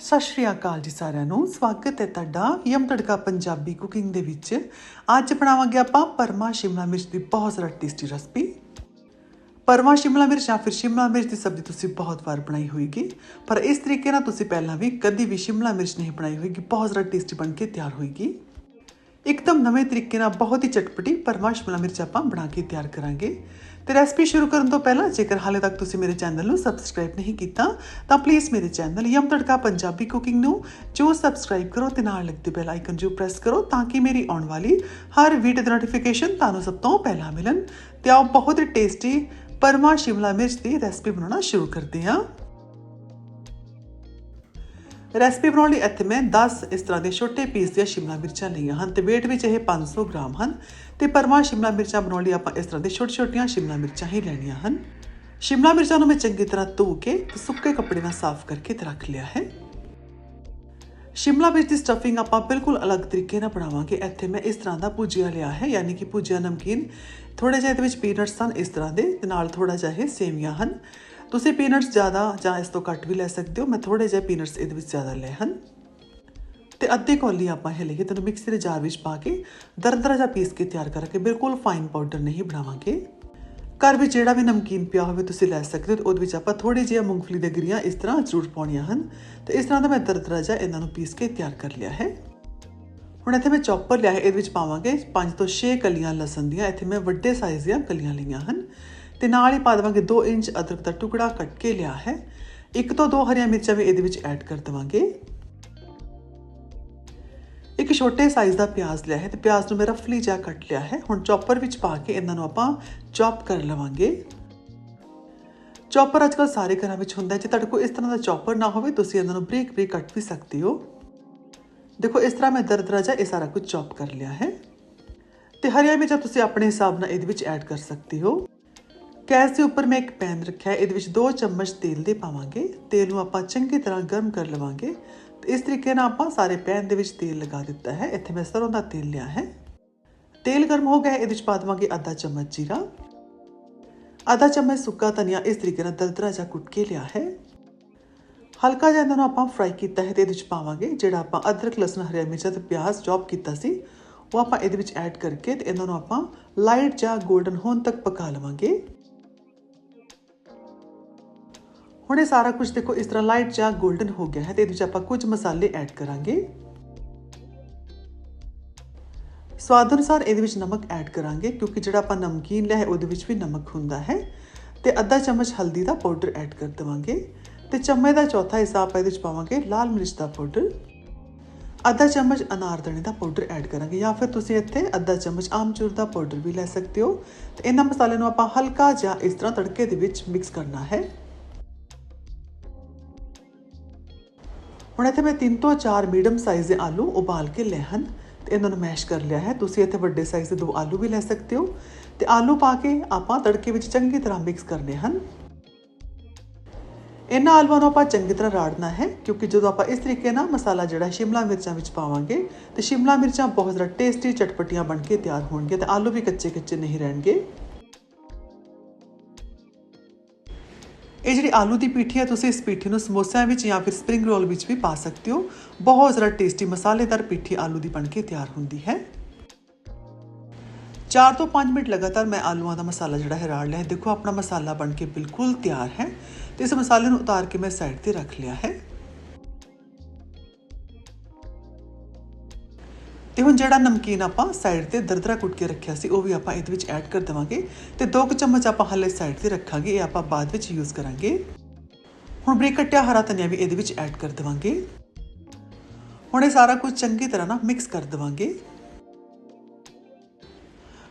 ਸਤਿ ਸ਼੍ਰੀ ਅਕਾਲ ਜੀ ਸਾਰਿਆਂ ਨੂੰ। ਸਵਾਗਤ ਹੈ ਤੁਹਾਡਾ ਯਮ ਤੜਕਾ ਪੰਜਾਬੀ ਕੁਕਿੰਗ ਦੇ ਵਿੱਚ। ਅੱਜ ਬਣਾਵਾਂਗੇ ਆਪਾਂ ਪਰਮਾ ਸ਼ਿਮਲਾ ਮਿਰਚ ਦੀ ਬਹੁਤ ਜ਼ਿਆਦਾ ਟੇਸਟੀ ਰੈਸਪੀ ਪਰਮਾ ਸ਼ਿਮਲਾ ਮਿਰਚ ਜਾਂ ਫਿਰ ਸ਼ਿਮਲਾ ਮਿਰਚ ਦੀ ਸਬਜ਼ੀ ਤੁਸੀਂ ਬਹੁਤ ਵਾਰ ਬਣਾਈ ਹੋਏਗੀ। ਪਰ ਇਸ ਤਰੀਕੇ ਨਾਲ ਤੁਸੀਂ ਪਹਿਲਾਂ ਵੀ ਕਦੀ ਵੀ ਸ਼ਿਮਲਾ ਮਿਰਚ ਨਹੀਂ ਬਣਾਈ ਹੋਏਗੀ, ਬਹੁਤ ਜ਼ਿਆਦਾ ਟੇਸਟੀ ਬਣ ਕੇ ਤਿਆਰ ਹੋਏਗੀ। ਇੱਕਦਮ ਨਵੇਂ ਤਰੀਕੇ ਨਾਲ ਬਹੁਤ ਹੀ ਚਟਪਟੀ ਪਰਮਾ ਸ਼ਿਮਲਾ ਮਿਰਚ ਆਪਾਂ ਬਣਾ ਕੇ ਤਿਆਰ ਕਰਾਂਗੇ। ਤੇ ਰੈਸਪੀ ਸ਼ੁਰੂ ਕਰਨ ਤੋਂ ਪਹਿਲਾਂ ਜੇਕਰ ਹਾਲੇ ਤੱਕ ਤੁਸੀਂ ਮੇਰੇ ਚੈਨਲ ਨੂੰ ਸਬਸਕ੍ਰਾਈਬ ਨਹੀਂ ਕੀਤਾ, ਤਾਂ ਪਲੀਜ਼ ਮੇਰੇ ਚੈਨਲ ਯਮ ਤੜਕਾ ਪੰਜਾਬੀ ਕੁਕਿੰਗ ਨੂੰ ਜੋ ਸਬਸਕ੍ਰਾਈਬ ਕਰੋ ਤੇ ਨਾਲ ਲੱਗਦੇ ਬੈਲ ਆਈਕਨ ਜੋ ਪ੍ਰੈਸ ਕਰੋ ਤਾਂ ਕਿ ਮੇਰੀ ਆਉਣ ਵਾਲੀ ਹਰ ਵੀਡੀਓ ਦੀ ਨੋਟੀਫਿਕੇਸ਼ਨ ਤੁਹਾਨੂੰ ਸਭ ਤੋਂ ਪਹਿਲਾਂ ਮਿਲਣ। ਤੇ ਆਓ ਬਹੁਤ ਹੀ ਟੇਸਟੀ ਪਰਮਾ ਸ਼ਿਮਲਾ ਮਿਰਚ ਦੀ ਰੈਸਪੀ ਬਣਾਉਣਾ ਸ਼ੁਰੂ ਕਰਦੇ ਹਾਂ। ਰੈਸਪੀ ਬਣਾਉਣ ਲਈ ਇੱਥੇ ਮੈਂ 10 ਇਸ ਤਰ੍ਹਾਂ ਦੇ ਛੋਟੇ ਪੀਸ ਦੀਆਂ ਸ਼ਿਮਲਾ ਮਿਰਚਾਂ ਲਈਆਂ ਹਨ ਤੇ weight ਵਿੱਚ ਇਹ 500 ਗ੍ਰਾਮ ਹਨ ਤੇ ਪਰਮਾ ਸ਼ਿਮਲਾ ਮਿਰਚਾਂ ਬਣਾਉਣ ਲਈ ਆਪਾਂ ਇਸ ਤਰ੍ਹਾਂ ਦੇ ਛੋਟੇ ਛੋਟੀਆਂ ਸ਼ਿਮਲਾ ਮਿਰਚਾਂ ਹੀ ਲੈਣੀਆਂ ਹਨ। ਸ਼ਿਮਲਾ ਮਿਰਚਾਂ ਨੂੰ ਮੈਂ ਚੰਗੀ ਤਰ੍ਹਾਂ ਧੋ ਕੇ ਤੇ ਸੁੱਕੇ ਕੱਪੜੇ ਨਾਲ ਸਾਫ਼ ਕਰਕੇ ਤੇ ਰੱਖ ਲਿਆ ਹੈ। ਸ਼ਿਮਲਾ ਮਿਰਚ ਦੀ ਸਟਫਿੰਗ ਆਪਾਂ ਬਿਲਕੁਲ ਅਲੱਗ ਤਰੀਕੇ ਨਾਲ ਬਣਾਵਾਂਗੇ। ਇੱਥੇ ਮੈਂ ਇਸ ਤਰ੍ਹਾਂ ਦਾ ਭੁਜੀਆ ਲਿਆ ਹੈ, ਯਾਨੀ ਕਿ ਭੁਜੀਆ ਨਮਕੀਨ। ਥੋੜੇ ਜਿਹੇ ਇਹਦੇ ਵਿੱਚ ਪੀਨਟਸ ਹਨ ਇਸ ਤਰ੍ਹਾਂ ਦੇ ਤੇ ਨਾਲ ਥੋੜਾ ਜਿਹਾ ਇਹ ਸੇਵੀਆਂ ਹਨ। ਤੁਸੀਂ ਪੀਨਟਸ ਜ਼ਿਆਦਾ ਜਾਂ ਇਸ ਤੋਂ ਘੱਟ ਵੀ ਲੈ ਸਕਦੇ ਹੋ, ਮੈਂ ਥੋੜੇ ਜਿਹੇ ਪੀਨਟਸ ਇਹਦੇ ਵਿੱਚ ਜ਼ਿਆਦਾ ਲਏ ਹਨ। ਤੇ ਅੱਧੇ ਕੌਲੀ ਆਪਾਂ ਇਹ ਲਈਏ, ਤੈਨੂੰ ਮਿਕਸੀ ਦੇ ਜਾਰ ਵਿੱਚ ਪਾ ਕੇ ਦਰਦਰਾ ਜਿਹਾ ਪੀਸ ਕੇ ਤਿਆਰ ਕਰਕੇ ਬਿਲਕੁਲ ਫਾਈਨ ਪਾਊਡਰ ਨਹੀਂ ਬਣਾਵਾਂਗੇ। ਘਰ ਵਿੱਚ ਜਿਹੜਾ ਵੀ ਨਮਕੀਨ ਪਿਆ ਹੋਵੇ ਤੁਸੀਂ ਲੈ ਸਕਦੇ ਹੋ, ਉਹਦੇ ਵਿੱਚ ਆਪਾਂ ਥੋੜੀ ਜਿਹੀ ਮੂੰਗਫਲੀ ਦੇ ਗਿਰੀਆਂ ਇਸ ਤਰ੍ਹਾਂ ਜ਼ਰੂਰ ਪਾਉਣੀਆਂ ਹਨ। ਤੇ ਇਸ ਤਰ੍ਹਾਂ ਦਾ ਮੈਂ ਦਰਦਰਾ ਜਿਹਾ ਇਹਨਾਂ ਨੂੰ ਪੀਸ ਕੇ ਤਿਆਰ ਕਰ ਲਿਆ ਹੈ। ਹੁਣ ਇੱਥੇ ਮੈਂ ਚੌਪਰ ਲਿਆ ਹੈ, ਇਹਦੇ ਵਿੱਚ ਪਾਵਾਂਗੇ 5 ਤੋਂ 6 ਕਲੀਆਂ ਲਸਣ ਦੀਆਂ, ਇੱਥੇ ਮੈਂ ਵੱਡੇ ਸਾਈਜ਼ ਦੀਆਂ ਕਲੀਆਂ ਲਈਆਂ ਹਨ। ਤੇ ਨਾਲ ਹੀ ਪਾ ਦੇਵਾਂਗੇ 2 ਇੰਚ ਅਦਰਕ ਦਾ ਟੁਕੜਾ ਕੱਟ ਕੇ ਲਿਆ ਹੈ। ਇੱਕ ਤੋਂ ਦੋ ਹਰੀਆਂ ਮਿਰਚਾਂ ਵੀ ਇਹਦੇ ਵਿੱਚ ਐਡ ਕਰ ਦੇਵਾਂਗੇ। ਇੱਕ ਛੋਟੇ ਸਾਈਜ਼ ਦਾ ਪਿਆਜ਼ ਲਿਆ ਹੈ ਤੇ ਪਿਆਜ਼ ਨੂੰ ਮੈਂ ਰਫਲੀ ਜਿਹਾ ਕੱਟ ਲਿਆ ਹੈ। ਹੁਣ ਚੌਪਰ ਵਿੱਚ ਪਾ ਕੇ ਇਹਨਾਂ ਨੂੰ ਆਪਾਂ ਚੌਪ ਕਰ ਲਵਾਂਗੇ। ਚੌਪਰ ਅੱਜਕੱਲ ਸਾਰੇ ਘਰਾਂ ਵਿੱਚ ਹੁੰਦਾ ਹੈ। ਜੇ ਤੁਹਾਡੇ ਕੋਲ ਇਸ ਤਰ੍ਹਾਂ ਦਾ ਚੌਪਰ ਨਾ ਹੋਵੇ, ਤੁਸੀਂ ਇਹਨਾਂ ਨੂੰ ਬਰੀਕ ਬਰੀਕ ਕੱਟ ਵੀ ਸਕਦੇ ਹੋ। ਦੇਖੋ, ਇਸ ਤਰ੍ਹਾਂ ਮੈਂ ਦਰਦਰਾ ਜਿਹਾ ਇਹ ਸਾਰਾ ਕੁਝ ਚੌਪ ਕਰ ਲਿਆ ਹੈ। ਤੇ ਹਰੀਆਂ ਮਿਰਚਾਂ ਤੁਸੀਂ ਆਪਣੇ ਹਿਸਾਬ ਨਾਲ ਇਹਦੇ ਵਿੱਚ ਐਡ ਕਰ ਸਕਦੇ ਹੋ। ਗੈਸ ਦੇ ਉੱਪਰ ਮੈਂ ਇੱਕ ਪੈਨ ਰੱਖਿਆ, ਇਹਦੇ ਵਿੱਚ 2 ਚਮਚ ਤੇਲ ਦੇ ਪਾਵਾਂਗੇ। ਤੇਲ ਨੂੰ ਆਪਾਂ ਚੰਗੀ ਤਰ੍ਹਾਂ ਗਰਮ ਕਰ ਲਵਾਂਗੇ। ਤੇ ਇਸ ਤਰੀਕੇ ਨਾਲ ਆਪਾਂ ਸਾਰੇ ਪੈਨ ਦੇ ਵਿੱਚ ਤੇਲ ਲਗਾ ਦਿੱਤਾ ਹੈ। ਇੱਥੇ ਮੈਂ ਸਰੋਂ ਦਾ ਤੇਲ ਲਿਆ ਹੈ। ਤੇਲ ਗਰਮ ਹੋ ਗਿਆ ਇਹਦੇ ਵਿੱਚ ਪਾ ਦਵਾਂਗੇ ਅੱਧਾ ਚਮਚ ਜੀਰਾ। ਅੱਧਾ ਚਮਚ ਸੁੱਕਾ ਧਨੀਆ ਇਸ ਤਰੀਕੇ ਨਾਲ ਦਰਦਰਾ ਜਿਹਾ ਕੁੱਟ ਕੇ ਲਿਆ ਹੈ। ਹਲਕਾ ਜਿਹਾ ਇਹਨਾਂ ਨੂੰ ਆਪਾਂ ਫਰਾਈ ਕੀਤਾ ਹੈ ਤੇ ਇਹਦੇ ਵਿੱਚ ਪਾਵਾਂਗੇ, ਜਿਹੜਾ ਆਪਾਂ ਅਦਰਕ, ਲਸਣ, ਹਰੀਆਂ ਮਿਰਚਾਂ ਤੇ ਪਿਆਜ਼ ਚੌਪ ਕੀਤਾ ਸੀ, ਉਹ ਆਪਾਂ ਇਹਦੇ ਵਿੱਚ ਐਡ ਕਰਕੇ ਤੇ ਇਹਨਾਂ ਨੂੰ ਆਪਾਂ ਲਾਈਟ ਜਾਂ 골ਡਨ ਹੋਣ ਤੱਕ ਪਕਾ ਲਵਾਂਗੇ। ਹੁਣ ਇਹ ਸਾਰਾ ਕੁਝ ਦੇਖੋ, ਇਸ ਤਰ੍ਹਾਂ ਲਾਈਟ ਜਾਂ 골ਡਨ ਹੋ ਗਿਆ ਹੈ ਤੇ ਇਹਦੇ ਵਿੱਚ ਆਪਾਂ ਕੁਝ ਮਸਾਲੇ ਐਡ ਕਰਾਂਗੇ। ਸਵਾਦ ਅਨੁਸਾਰ ਇਹਦੇ ਵਿੱਚ ਨਮਕ ਐਡ ਕਰਾਂਗੇ, ਕਿਉਂਕਿ ਜਿਹੜਾ ਆਪਾਂ ਨਮਕੀਨ ਲਿਆ ਹੈ, ਉਹਦੇ ਵਿੱਚ ਵੀ ਨਮਕ ਹੁੰਦਾ ਹੈ। ਤੇ ਅੱਧਾ ਚਮਚ ਹਲਦੀ ਦਾ ਪਾਊਡਰ ਐਡ ਕਰ ਦੇਵਾਂਗੇ। ਤੇ ਚਮਚ ਦਾ ਚੌਥਾ ਹਿੱਸਾ ਆਪਾਂ ਇਹਦੇ ਵਿੱਚ ਪਾਵਾਂਗੇ ਲਾਲ ਮਿਰਚ ਦਾ ਪਾਊਡਰ ਅੱਧਾ ਚਮਚ ਅਨਾਰਦਾਣੇ ਦਾ ਪਾਊਡਰ ਐਡ ਕਰਾਂਗੇ, ਜਾਂ ਫਿਰ ਤੁਸੀਂ ਇੱਥੇ ਅੱਧਾ ਚਮਚ ਆਮਚੂਰ ਦਾ ਪਾਊਡਰ ਵੀ ਲੈ ਸਕਦੇ ਹੋ। ਤੇ ਇਹਨਾਂ ਮਸਾਲੇ ਨੂੰ ਆਪਾਂ ਹਲਕਾ ਜਿਹਾ ਇਸ ਤਰ੍ਹਾਂ ਤੜਕੇ ਦੇ ਵਿੱਚ ਮਿਕਸ ਕਰਨਾ ਹੈ। ਹੁਣ ਇੱਥੇ ਮੈਂ 3 ਤੋਂ 4 ਮੀਡੀਅਮ ਸਾਈਜ਼ ਦੇ ਆਲੂ ਉਬਾਲ ਕੇ ਲਏ ਹਨ ਤੇ ਇਹਨਾਂ ਨੂੰ ਮੈਸ਼ ਕਰ ਲਿਆ ਹੈ। ਤੁਸੀਂ ਇੱਥੇ ਵੱਡੇ ਸਾਈਜ਼ ਦੇ ਦੋ ਆਲੂ ਵੀ ਲੈ ਸਕਦੇ ਹੋ ਤੇ ਆਲੂ ਪਾ ਕੇ ਆਪਾਂ ਤੜਕੇ ਵਿੱਚ ਚੰਗੀ ਤਰ੍ਹਾਂ ਮਿਕਸ ਕਰਨੇ ਹਨ। ਇਹਨਾਂ ਆਲੂਆਂ ਨੂੰ ਆਪਾਂ ਚੰਗੀ ਤਰ੍ਹਾਂ ਰਾੜਨਾ ਹੈ ਕਿਉਂਕਿ ਜਦੋਂ ਆਪਾਂ ਇਸ ਤਰੀਕੇ ਨਾਲ ਮਸਾਲਾ ਜਿਹੜਾ ਸ਼ਿਮਲਾ ਮਿਰਚਾਂ ਵਿੱਚ ਪਾਵਾਂਗੇ ਤੇ ਸ਼ਿਮਲਾ ਮਿਰਚਾਂ ਬਹੁਤ ਜ਼ਿਆਦਾ ਟੇਸਟੀ ਚਟਪਟੀਆਂ ਬਣ ਕੇ ਤਿਆਰ ਹੋਣਗੀਆਂ ਤੇ ਆਲੂ ਵੀ ਕੱਚੇ ਕੱਚੇ ਨਹੀਂ ਰਹਿਣਗੇ। ਇਹ ਜਿਹੜੀ ਆਲੂ ਦੀ ਪੀਠੀ ਹੈ, ਤੁਸੀਂ ਇਸ ਪੀਠੀ ਨੂੰ ਸਮੋਸਿਆਂ ਵਿੱਚ ਜਾਂ ਫਿਰ ਸਪਰਿੰਗ ਰੋਲ ਵਿੱਚ ਵੀ ਪਾ ਸਕਦੇ ਹੋ। ਬਹੁਤ ਜ਼ਿਆਦਾ ਟੇਸਟੀ ਮਸਾਲੇਦਾਰ ਪੀਠੀ ਆਲੂ ਦੀ ਬਣ ਕੇ ਤਿਆਰ ਹੁੰਦੀ ਹੈ। 4 ਤੋਂ 5 ਮਿੰਟ ਲਗਾਤਾਰ ਮੈਂ ਆਲੂਆਂ ਦਾ ਮਸਾਲਾ ਜਿਹੜਾ ਹੈ, ਰਾੜ ਲਿਆ ਦੇਖੋ, ਆਪਣਾ ਮਸਾਲਾ ਬਣ ਕੇ ਬਿਲਕੁਲ ਤਿਆਰ ਹੈ। ਤੇ ਇਸ ਮਸਾਲੇ ਨੂੰ ਉਤਾਰ ਕੇ ਮੈਂ ਸਾਈਡ ਤੇ ਰੱਖ ਲਿਆ ਹੈ। ਤੇ ਹੁਣ ਜਿਹੜਾ ਨਮਕੀਨ ਆਪਾਂ ਸਾਈਡ ਤੇ ਦਰਦਰਾ ਕੁੱਟ ਕੇ ਰੱਖਿਆ ਸੀ, ਉਹ ਵੀ ਆਪਾਂ ਇਹਦੇ ਵਿੱਚ ਐਡ ਕਰ ਦੇਵਾਂਗੇ ਤੇ 2 ਚਮਚ ਆਪਾਂ ਹਲੇ ਸਾਈਡ ਤੇ ਰੱਖਾਂਗੇ, ਇਹ ਆਪਾਂ ਬਾਅਦ ਵਿੱਚ ਯੂਜ਼ ਕਰਾਂਗੇ। ਹੁਣ ਬਰੀਕ ਕੱਟਿਆ ਹਰਾ ਧਨੀਆ ਵੀ ਇਹਦੇ ਵਿੱਚ ਐਡ ਕਰ ਦੇਵਾਂਗੇ। ਹੁਣ ਇਹ ਸਾਰਾ ਕੁਝ ਚੰਗੀ ਤਰ੍ਹਾਂ ਨਾਲ ਮਿਕਸ ਕਰ ਦੇਵਾਂਗੇ।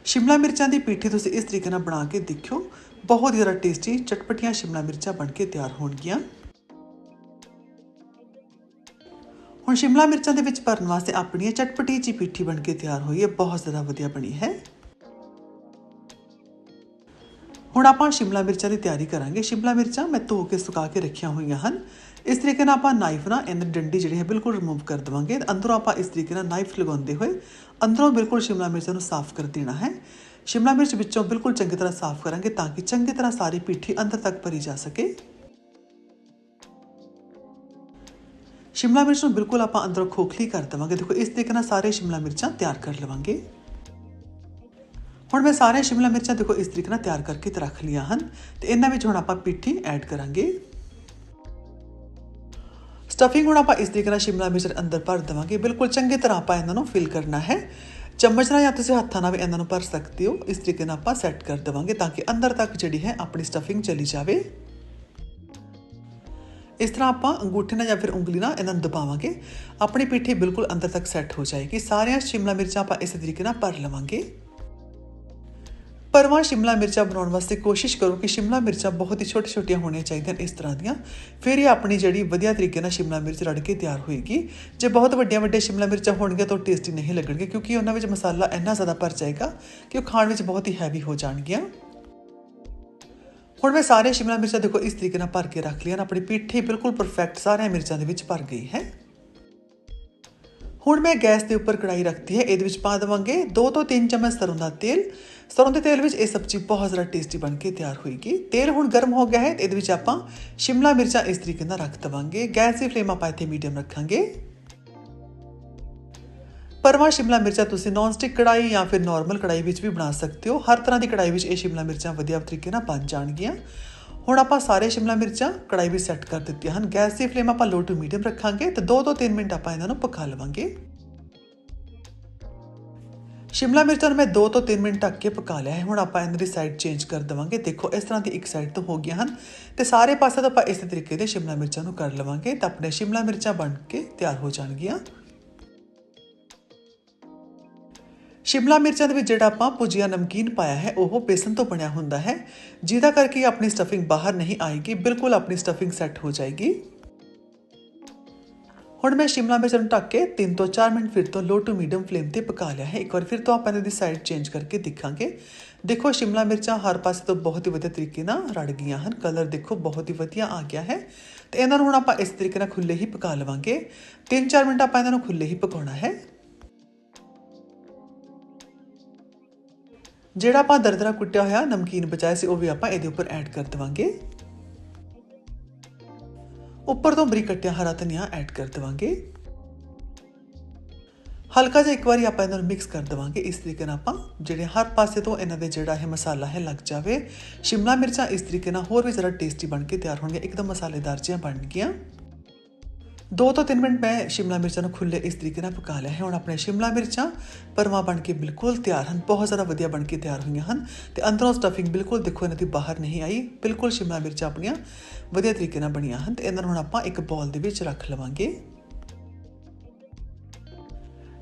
ਸ਼ਿਮਲਾ ਮਿਰਚਾਂ ਦੀ ਪੀਠੀ ਤੁਸੀਂ ਇਸ ਤਰੀਕੇ ਨਾਲ ਬਣਾ ਕੇ ਦੇਖਿਓ, ਬਹੁਤ ਹੀ ਜ਼ਿਆਦਾ ਟੇਸਟੀ ਚਟਪਟੀਆਂ ਸ਼ਿਮਲਾ ਮਿਰਚਾਂ ਬਣ ਕੇ ਤਿਆਰ ਹੋਣਗੀਆਂ। ਹੁਣ ਸ਼ਿਮਲਾ ਮਿਰਚਾਂ ਦੇ ਵਿੱਚ ਭਰਨ ਵਾਸਤੇ ਆਪਣੀ ਚਟਪਟੀ ਜੀ ਪੀਠੀ ਬਣ ਕੇ ਤਿਆਰ ਹੋਈ ਹੈ ਬਹੁਤ ਜ਼ਿਆਦਾ ਵਧੀਆ ਬਣੀ ਹੈ ਹੁਣ ਆਪਾਂ ਸ਼ਿਮਲਾ ਮਿਰਚਾਂ ਦੀ ਤਿਆਰੀ ਕਰਾਂਗੇ ਸ਼ਿਮਲਾ ਮਿਰਚਾਂ ਮੈਂ ਧੋ ਕੇ ਸੁਕਾ ਕੇ ਰੱਖੀਆਂ ਹੋਈਆਂ ਹਨ ਇਸ ਤਰੀਕੇ ਨਾਲ ਆਪਾਂ ਨਾਈਫ ਨਾਲ ਇਹਨਾਂ ਡੰਡੀ ਜਿਹੜੀ ਹੈ ਬਿਲਕੁਲ ਰਿਮੂਵ ਕਰ ਦਵਾਂਗੇ ਅੰਦਰੋਂ ਆਪਾਂ ਇਸ ਤਰੀਕੇ ਨਾਲ ਨਾਈਫ ਲਗਾਉਂਦੇ ਹੋਏ ਅੰਦਰੋਂ ਬਿਲਕੁਲ ਸ਼ਿਮਲਾ ਮਿਰਚਾਂ ਨੂੰ ਸਾਫ਼ ਕਰ ਦੇਣਾ ਹੈ ਸ਼ਿਮਲਾ ਮਿਰਚ ਵਿੱਚੋਂ ਬਿਲਕੁਲ ਚੰਗੀ ਤਰ੍ਹਾਂ ਸਾਫ਼ ਕਰਾਂਗੇ ਤਾਂ ਕਿ ਚੰਗੀ ਤਰ੍ਹਾਂ ਸਾਰੀ ਪੀਠੀ ਅੰਦਰ ਤੱਕ ਭਰੀ ਜਾ ਸਕੇ ਸ਼ਿਮਲਾ ਮਿਰਚ ਨੂੰ ਬਿਲਕੁਲ ਆਪਾਂ ਅੰਦਰੋਂ ਖੋਖਲੀ ਕਰ ਦੇਵਾਂਗੇ ਦੇਖੋ ਇਸ ਤਰੀਕੇ ਨਾਲ ਸਾਰੇ ਸ਼ਿਮਲਾ ਮਿਰਚਾਂ ਤਿਆਰ ਕਰ ਲਵਾਂਗੇ ਹੁਣ ਮੈਂ ਸਾਰੇ ਸ਼ਿਮਲਾ ਮਿਰਚਾਂ ਦੇਖੋ ਇਸ ਤਰੀਕੇ ਨਾਲ ਤਿਆਰ ਕਰਕੇ ਤੇ ਰੱਖ ਲਿਆ ਹਨ ਤੇ ਇਹਨਾਂ ਵਿੱਚ ਹੁਣ ਆਪਾਂ ਪਿੱਠੀ ਐਡ ਕਰਾਂਗੇ ਸਟਫਿੰਗ ਹੁਣ ਆਪਾਂ ਇਸ ਤਰੀਕੇ ਨਾਲ ਸ਼ਿਮਲਾ ਮਿਰਚ ਦੇ ਅੰਦਰ ਭਰ ਦੇਵਾਂਗੇ ਬਿਲਕੁਲ ਚੰਗੀ ਤਰ੍ਹਾਂ ਆਪਾਂ ਇਹਨਾਂ ਨੂੰ ਫਿਲ ਕਰਨਾ ਹੈ ਚਮਚ ਨਾਲ ਜਾਂ ਤੁਸੀਂ ਹੱਥਾਂ ਨਾਲ ਵੀ ਇਹਨਾਂ ਨੂੰ ਭਰ ਸਕਦੇ ਹੋ ਇਸ ਤਰੀਕੇ ਨਾਲ ਆਪਾਂ ਸੈੱਟ ਕਰ ਦੇਵਾਂਗੇ ਤਾਂ ਕਿ ਅੰਦਰ ਤੱਕ ਜਿਹੜੀ ਹੈ ਆਪਣੀ ਸਟਫਿੰਗ ਚਲੀ ਜਾਵੇ ਇਸ ਤਰ੍ਹਾਂ ਆਪਾਂ ਅੰਗੂਠੇ ਨਾਲ ਜਾਂ ਫਿਰ ਉਂਗਲੀ ਨਾਲ ਇਹਨਾਂ ਨੂੰ ਦਬਾਵਾਂਗੇ। ਆਪਣੀ ਪਿੱਠੀ ਬਿਲਕੁਲ ਅੰਦਰ ਤੱਕ ਸੈੱਟ ਹੋ ਜਾਏਗੀ। ਸਾਰੀਆਂ ਸ਼ਿਮਲਾ ਮਿਰਚਾਂ ਆਪਾਂ ਇਸੇ ਤਰੀਕੇ ਨਾਲ ਭਰ ਲਵਾਂਗੇ। ਪਰਵਾਂ ਸ਼ਿਮਲਾ ਮਿਰਚਾਂ ਬਣਾਉਣ ਵਾਸਤੇ ਕੋਸ਼ਿਸ਼ ਕਰੋ ਕਿ ਸ਼ਿਮਲਾ ਮਿਰਚਾਂ ਬਹੁਤ ਹੀ ਛੋਟੀ ਛੋਟੀਆਂ ਹੋਣੀਆਂ ਚਾਹੀਦੀਆਂ ਇਸ ਤਰ੍ਹਾਂ ਦੀਆਂ। ਫਿਰ ਇਹ ਆਪਣੀ ਜਿਹੜੀ ਵਧੀਆ ਤਰੀਕੇ ਨਾਲ ਸ਼ਿਮਲਾ ਮਿਰਚ ਰੜ ਕੇ ਤਿਆਰ ਹੋਏਗੀ। ਜੇ ਬਹੁਤ ਵੱਡੀਆਂ ਵੱਡੀਆਂ ਸ਼ਿਮਲਾ ਮਿਰਚਾਂ ਹੋਣਗੀਆਂ ਤਾਂ ਟੇਸਟੀ ਨਹੀਂ ਲੱਗਣਗੇ ਕਿਉਂਕਿ ਉਹਨਾਂ ਵਿੱਚ ਮਸਾਲਾ ਇੰਨਾ ਜ਼ਿਆਦਾ ਭਰ ਜਾਏਗਾ ਕਿ ਉਹ ਖਾਣ ਵਿੱਚ ਬਹੁਤ ਹੀ ਹੈਵੀ ਹੋ ਜਾਣਗੀਆਂ। ਹੁਣ ਮੈਂ ਸਾਰੇ ਸ਼ਿਮਲਾ ਮਿਰਚਾਂ ਦੇਖੋ ਇਸ ਤਰੀਕੇ ਨਾਲ ਭਰ ਕੇ ਰੱਖ ਲਿਆ ਆਪਣੀ ਪਿੱਠੀ ਬਿਲਕੁਲ ਪਰਫੈਕਟ ਸਾਰੀਆਂ ਮਿਰਚਾਂ ਦੇ ਵਿੱਚ ਭਰ ਗਈ ਹੈ ਹੁਣ ਮੈਂ ਗੈਸ ਦੇ ਉੱਪਰ ਕੜਾਈ ਰੱਖਤੀ ਹੈ ਇਹਦੇ ਵਿੱਚ ਪਾ ਦੇਵਾਂਗੇ 2 ਤੋਂ 3 ਚਮਚ ਸਰੋਂ ਦਾ ਤੇਲ ਸਰੋਂ ਦੇ ਤੇਲ ਵਿੱਚ ਇਹ ਸਬਜ਼ੀ ਬਹੁਤ ਜ਼ਿਆਦਾ ਟੇਸਟੀ ਬਣ ਕੇ ਤਿਆਰ ਹੋਏਗੀ ਤੇਲ ਹੁਣ ਗਰਮ ਹੋ ਗਿਆ ਹੈ ਤੇ ਇਹਦੇ ਵਿੱਚ ਆਪਾਂ ਸ਼ਿਮਲਾ ਮਿਰਚਾਂ ਇਸ ਤਰੀਕੇ ਨਾਲ ਰੱਖ ਦੇਵਾਂਗੇ ਗੈਸ ਦੀ ਫਲੇਮ ਆਪਾਂ ਇੱਥੇ ਮੀਡੀਅਮ ਰੱਖਾਂਗੇ ਪਰਵਾ ਸ਼ਿਮਲਾ ਮਿਰਚਾਂ ਤੁਸੀਂ ਨੌਨ ਸਟਿਕ ਕੜਾਈ ਜਾਂ ਫਿਰ ਨਾਰਮਲ ਕੜਾਈ ਵਿੱਚ ਵੀ ਬਣਾ ਸਕਦੇ ਹੋ। ਹਰ ਤਰ੍ਹਾਂ ਦੀ ਕੜਾਈ ਵਿੱਚ ਇਹ ਸ਼ਿਮਲਾ ਮਿਰਚਾਂ ਵਧੀਆ ਤਰੀਕੇ ਨਾਲ ਬਣ ਜਾਣਗੀਆਂ। ਹੁਣ ਆਪਾਂ ਸਾਰੇ ਸ਼ਿਮਲਾ ਮਿਰਚਾਂ ਕੜਾਈ ਵਿੱਚ ਸੈੱਟ ਕਰ ਦਿੱਤੀਆਂ ਹਨ। ਗੈਸ ਦੀ ਫਲੇਮ ਆਪਾਂ ਲੋ ਟੂ ਮੀਡੀਅਮ ਰੱਖਾਂਗੇ ਤੇ 2 ਤੋਂ 3 ਮਿੰਟ ਆਪਾਂ ਇਹਨਾਂ ਨੂੰ ਪਕਾ ਲਵਾਂਗੇ। ਸ਼ਿਮਲਾ ਮਿਰਚਾਂ ਨੂੰ ਮੈਂ 2 ਤੋਂ 3 ਮਿੰਟ ਢੱਕ ਕੇ ਪਕਾ ਲਿਆ ਹੈ। ਹੁਣ ਆਪਾਂ ਇਹਨਾਂ ਦੀ ਸਾਈਡ ਚੇਂਜ ਕਰ ਦਵਾਂਗੇ। ਦੇਖੋ, ਇਸ ਤਰ੍ਹਾਂ ਦੀ ਇੱਕ ਸਾਈਡ ਤੋਂ ਹੋ ਗਈਆਂ ਹਨ ਤੇ ਸਾਰੇ ਪਾਸੇ ਤੋਂ ਆਪਾਂ ਇਸੇ ਤਰੀਕੇ ਦੇ ਸ਼ਿਮਲਾ ਮਿਰਚਾਂ ਨੂੰ ਕਰ ਲਵਾਂਗੇ ਤਾਂ ਆਪਣੇ ਸ਼ਿਮਲਾ ਮਿਰਚਾਂ ਬਣ ਕੇ ਤਿਆਰ ਹੋ ਜਾਣਗੀਆਂ। ਸ਼ਿਮਲਾ ਮਿਰਚਾਂ ਦੇ ਵਿੱਚ ਜਿਹੜਾ ਆਪਾਂ ਭੁਜੀਆ ਨਮਕੀਨ ਪਾਇਆ ਹੈ ਉਹ ਬੇਸਨ ਤੋਂ ਬਣਿਆ ਹੁੰਦਾ ਹੈ ਜਿਹਦਾ ਕਰਕੇ ਆਪਣੀ ਸਟਫਿੰਗ ਬਾਹਰ ਨਹੀਂ ਆਏਗੀ ਬਿਲਕੁਲ ਆਪਣੀ ਸਟਫਿੰਗ ਸੈੱਟ ਹੋ ਜਾਏਗੀ ਹੁਣ ਮੈਂ ਸ਼ਿਮਲਾ ਮਿਰਚ ਨੂੰ ਢੱਕ ਕੇ 3 ਤੋਂ 4 ਮਿੰਟ ਫਿਰ ਤੋਂ ਲੋ ਟੂ ਮੀਡੀਅਮ ਫਲੇਮ ਤੇ ਪਕਾ ਲਿਆ ਹੈ ਇੱਕ ਵਾਰ ਫਿਰ ਤੋਂ ਆਪਾਂ ਇਹਨਾਂ ਦੀ ਸਾਈਡ ਚੇਂਜ ਕਰਕੇ ਦੇਖਾਂਗੇ ਦੇਖੋ ਸ਼ਿਮਲਾ ਮਿਰਚਾਂ ਹਰ ਪਾਸੇ ਤੋਂ ਬਹੁਤ ਹੀ ਵਧੀਆ ਤਰੀਕੇ ਨਾਲ ਰੜ ਗਈਆਂ ਹਨ ਕਲਰ ਦੇਖੋ ਬਹੁਤ ਹੀ ਵਧੀਆ ਆ ਗਿਆ ਹੈ ਤੇ ਇਹਨਾਂ ਨੂੰ ਹੁਣ ਆਪਾਂ ਇਸ ਤਰੀਕੇ ਨਾਲ ਖੁੱਲੇ ਹੀ ਪਕਾ ਲਵਾਂਗੇ 3-4 ਮਿੰਟ ਆਪਾਂ ਇਹਨਾਂ ਨੂੰ ਖੁੱਲੇ ਹੀ ਪਕਾਉਣਾ ਹੈ ਜਿਹੜਾ ਆਪਾਂ ਦਰਦਰਾ ਕੁੱਟਿਆ ਹੋਇਆ ਨਮਕੀਨ ਬਚਾਇਆ ਸੀ, ਉਹ ਵੀ ਆਪਾਂ ਇਹਦੇ ਉੱਪਰ ਐਡ ਕਰ ਦਵਾਂਗੇ। ਉੱਪਰ ਤੋਂ ਬਰੀਕ ਕੱਟਿਆ ਹਰਾ ਧਨੀਆ ਐਡ ਕਰ ਦਵਾਂਗੇ। ਹਲਕਾ ਜਿਹਾ ਇੱਕ ਵਾਰੀ ਆਪਾਂ ਇਹਨਾਂ ਨੂੰ ਮਿਕਸ ਕਰ ਦਵਾਂਗੇ। ਇਸ ਤਰੀਕੇ ਨਾਲ ਆਪਾਂ ਜਿਹੜੇ ਹਰ ਪਾਸੇ ਤੋਂ ਇਹਨਾਂ ਦੇ ਜਿਹੜਾ ਇਹ ਮਸਾਲਾ ਹੈ, ਲੱਗ ਜਾਵੇ। ਸ਼ਿਮਲਾ ਮਿਰਚਾਂ ਇਸ ਤਰੀਕੇ ਨਾਲ ਹੋਰ ਵੀ ਜ਼ਰਾ ਟੇਸਟੀ ਬਣ ਕੇ ਤਿਆਰ ਹੋਣਗੀਆਂ। ਇੱਕਦਮ ਮਸਾਲੇਦਾਰ ਜਿਹੀਆਂ ਬਣ ਗਈਆਂ। 2 ਤੋਂ 3 ਮਿੰਟ ਮੈਂ ਸ਼ਿਮਲਾ ਮਿਰਚਾਂ ਨੂੰ ਖੁੱਲੇ ਇਸ ਤਰੀਕੇ ਨਾਲ ਪਕਾ ਲਿਆ ਹੈ। ਹੁਣ ਆਪਣੇ ਸ਼ਿਮਲਾ ਮਿਰਚਾਂ ਪਰਵਾ ਬਣ ਕੇ ਬਿਲਕੁਲ ਤਿਆਰ ਹਨ। ਬਹੁਤ ਜ਼ਿਆਦਾ ਵਧੀਆ ਬਣ ਕੇ ਤਿਆਰ ਹੋਈਆਂ ਹਨ ਤੇ ਅੰਦਰੋਂ ਸਟਫਿੰਗ ਬਿਲਕੁਲ ਦੇਖੋ ਇਹਨਾਂ ਦੀ ਬਾਹਰ ਨਹੀਂ ਆਈ। ਬਿਲਕੁਲ ਸ਼ਿਮਲਾ ਮਿਰਚਾਂ ਆਪਣੀਆਂ ਵਧੀਆ ਤਰੀਕੇ ਨਾਲ ਬਣੀਆਂ ਹਨ ਤੇ ਇਹਨਾਂ ਨੂੰ ਹੁਣ ਆਪਾਂ ਇੱਕ ਬੌਲ ਦੇ ਵਿੱਚ ਰੱਖ ਲਵਾਂਗੇ।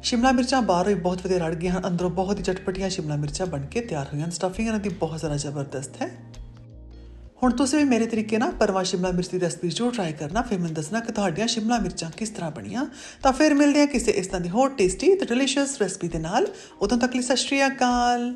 ਸ਼ਿਮਲਾ ਮਿਰਚਾਂ ਬਾਹਰੋਂ ਹੀ ਬਹੁਤ ਵਧੀਆ ਰੜ ਗਈਆਂ ਹਨ। ਅੰਦਰੋਂ ਬਹੁਤ ਹੀ ਚਟਪਟੀਆਂ ਸ਼ਿਮਲਾ ਮਿਰਚਾਂ ਬਣ ਕੇ ਤਿਆਰ ਹੋਈਆਂ ਹਨ। ਸਟਫਿੰਗ ਇਹਨਾਂ ਦੀ ਬਹੁਤ ਜ਼ਿਆਦਾ ਜ਼ਬਰਦਸਤ ਹੈ। ਹੁਣ ਤੁਸੀਂ ਵੀ ਮੇਰੇ ਤਰੀਕੇ ਨਾਲ ਪਰਵਾ ਸ਼ਿਮਲਾ ਮਿਰਚ ਦੀ ਰੈਸਪੀ ਜ਼ਰੂਰ ਟਰਾਈ ਕਰਨਾ, ਫਿਰ ਮੈਨੂੰ ਦੱਸਣਾ ਕਿ ਤੁਹਾਡੀਆਂ ਸ਼ਿਮਲਾ ਮਿਰਚਾਂ ਕਿਸ ਤਰ੍ਹਾਂ ਬਣੀਆਂ। ਤਾਂ ਫਿਰ ਮਿਲਦੇ ਹਾਂ ਕਿਸੇ ਇਸ ਤਰ੍ਹਾਂ ਦੀ ਹੋਰ ਟੇਸਟੀ ਤੇ ਡਿਲੀਸ਼ੀਅਸ ਰੈਸਪੀ ਦੇ ਨਾਲ। ਉਦੋਂ ਤੱਕ ਲਈ ਸਤਿ ਸ਼੍ਰੀ ਅਕਾਲ।